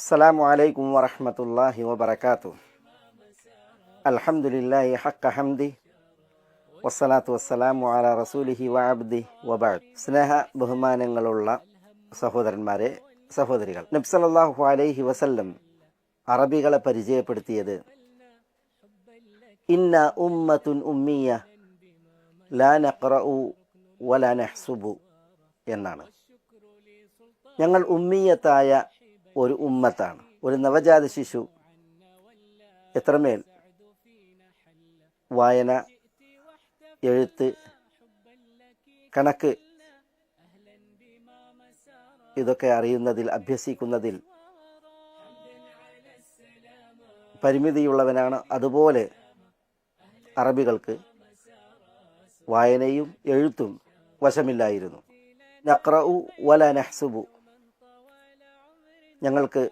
السلام عليكم ورحمة الله وبركاته الحمد لله حق حمده വസ്സലാത്തു വസ്സലാമു അല റസൂലിഹി വഅബ്ദി വബഅദ് സ്നേഹ ബഹുമാനങ്ങളുള്ള സഹോദരന്മാരെ സഹോദരികൾ നബ്സലല്ലാഹു അലൈഹി വസല്ലം അറബികളെ പരിചയപ്പെടുത്തിയത് ഇന്ന ഉമ്മത്തുൻ ഉമ്മിയ ലാ നഖ്റഉ വലാ നഹ്സുബു എന്നാണ് ഞങ്ങൾ ഉമ്മിയത്തായ ഒരു ഉമ്മത്താണ്. ഒരു നവജാത ശിശു. എത്രമേൽ? വായന എഴുത്ത് കണക്ക്. ഇതൊക്കെ അറിയുന്നതിൽ അഭ്യസിക്കുന്നതിൽ പരിമിതിയുള്ളവനാണ്. അതുപോലെ അറബികൾക്ക് വായനയും എഴുത്തും വശമില്ലായിരുന്നു. നഖ്റഉ വല നഹ്സുബു. ഞങ്ങൾക്ക്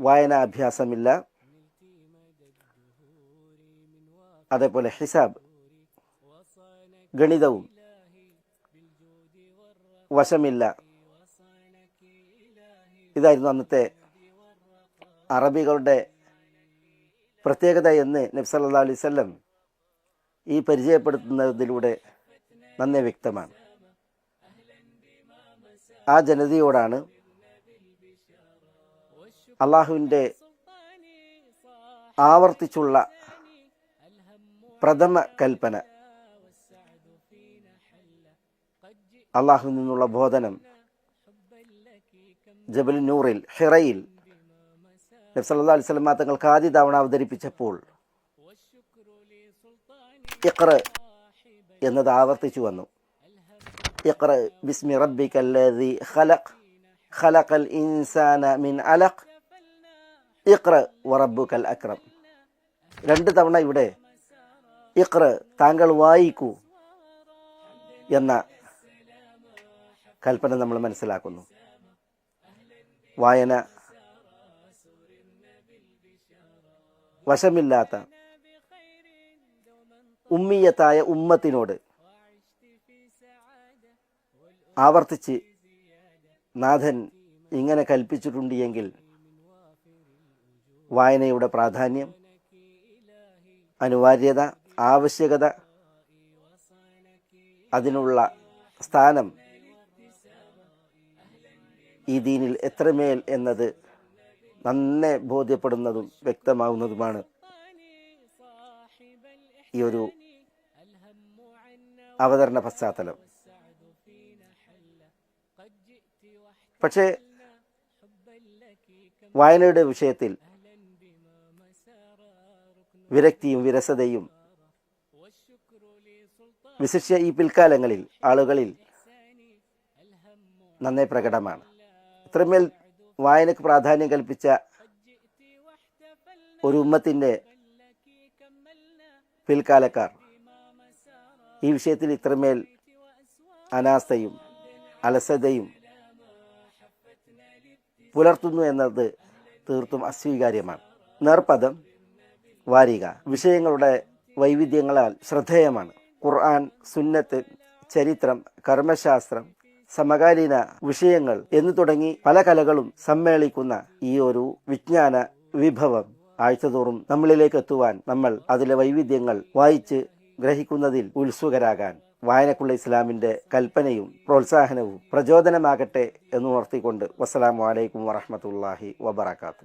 വായനാഭ്യാസമില്ല. അതേപോലെ ഹിസാബ് ഗണിതവും വശമില്ല. ഇതായിരുന്നു അന്നത്തെ അറബികളുടെ പ്രത്യേകത എന്ന് നബ്സല്ലാ അലൈവല്ലം ഈ പരിചയപ്പെടുത്തുന്നതിലൂടെ നന്നേ വ്യക്തമാണ്. ആ ജനതയോടാണ് അള്ളാഹുവിന്റെ ആവർത്തിച്ചുള്ള പ്രഥമ കൽപ്പന. അള്ളാഹു നിന്നുള്ള ബോധനം ജബൽ നൂറിൽ ഹിറയിൽ. നബ്സല്ലാ അലൈഹി സ്വലമാ തങ്ങൾക്ക് ആദ്യ തവണ അവതരിപ്പിച്ചപ്പോൾ ഇഖ്റ എന്നത് ആവർത്തിച്ചു വന്നു. ഇഖ്റ باسم ربك الذي خلق خلق الانسان من علق. اقرا وربك അക്രം രണ്ട് തവണ ഇവിടെ ഇക്ര താങ്കൾ വായിക്കൂ എന്ന കൽപ്പന നമ്മൾ മനസ്സിലാക്കുന്നു. വായന വശമില്ലാത്ത ഉമ്മിയത്തായ ഉമ്മത്തിനോട് ആവർത്തിച്ച് നാഥൻ ഇങ്ങനെ കൽപ്പിച്ചിട്ടുണ്ട് എങ്കിൽ വായനയുടെ പ്രാധാന്യം അനിവാര്യത ആവശ്യകത അതിനുള്ള സ്ഥാനം ഈ ദീനിൽ എത്രമേൽ എന്നത് നന്നെ ബോധ്യപ്പെടുന്നതും വ്യക്തമാവുന്നതുമാണ്. ഈ ഒരു അവതരണ പശ്ചാത്തലം. പക്ഷേ വായനയുടെ വിഷയത്തിൽ വിരക്തിയും വിരസതയും വിശിഷ്യ ഈ പിൽക്കാലങ്ങളിൽ ആളുകളിൽ നന്നേ പ്രകടമാണ്. ഇത്രമേൽ വായനക്ക് പ്രാധാന്യം കൽപ്പിച്ച ഒരു ഉമ്മത്തിന്റെ പിൽക്കാലക്കാർ ഈ വിഷയത്തിൽ ഇത്രമേൽ അനാസ്ഥയും അലസതയും പുലർത്തുന്നു എന്നത് തീർത്തും അസ്വീകാര്യമാണ്. നേർപദം വാരിക വിഷയങ്ങളുടെ വൈവിധ്യങ്ങളാൽ ശ്രദ്ധേയമാണ്. ഖുർആൻ സുന്നത്ത് ചരിത്രം കർമ്മശാസ്ത്രം സമകാലീന വിഷയങ്ങൾ എന്നു തുടങ്ങി പല കലകളും സമ്മേളിക്കുന്ന ഈ ഒരു വിജ്ഞാന വിഭവം ആഴ്ചതോറും നമ്മളിലേക്ക് എത്തുവാൻ നമ്മൾ അതിലെ വൈവിധ്യങ്ങൾ വായിച്ച് ഗ്രഹിക്കുന്നതിൽ ഉത്സുകരാകാൻ വായനക്കുള്ള ഇസ്ലാമിന്റെ കൽപ്പനയും പ്രോത്സാഹനവും പ്രചോദനമാകട്ടെ എന്ന് ഉണർത്തിക്കൊണ്ട് വസ്സലാമു അലൈക്കും വറഹമത്തല്ലാഹി വബർക്കാത്തു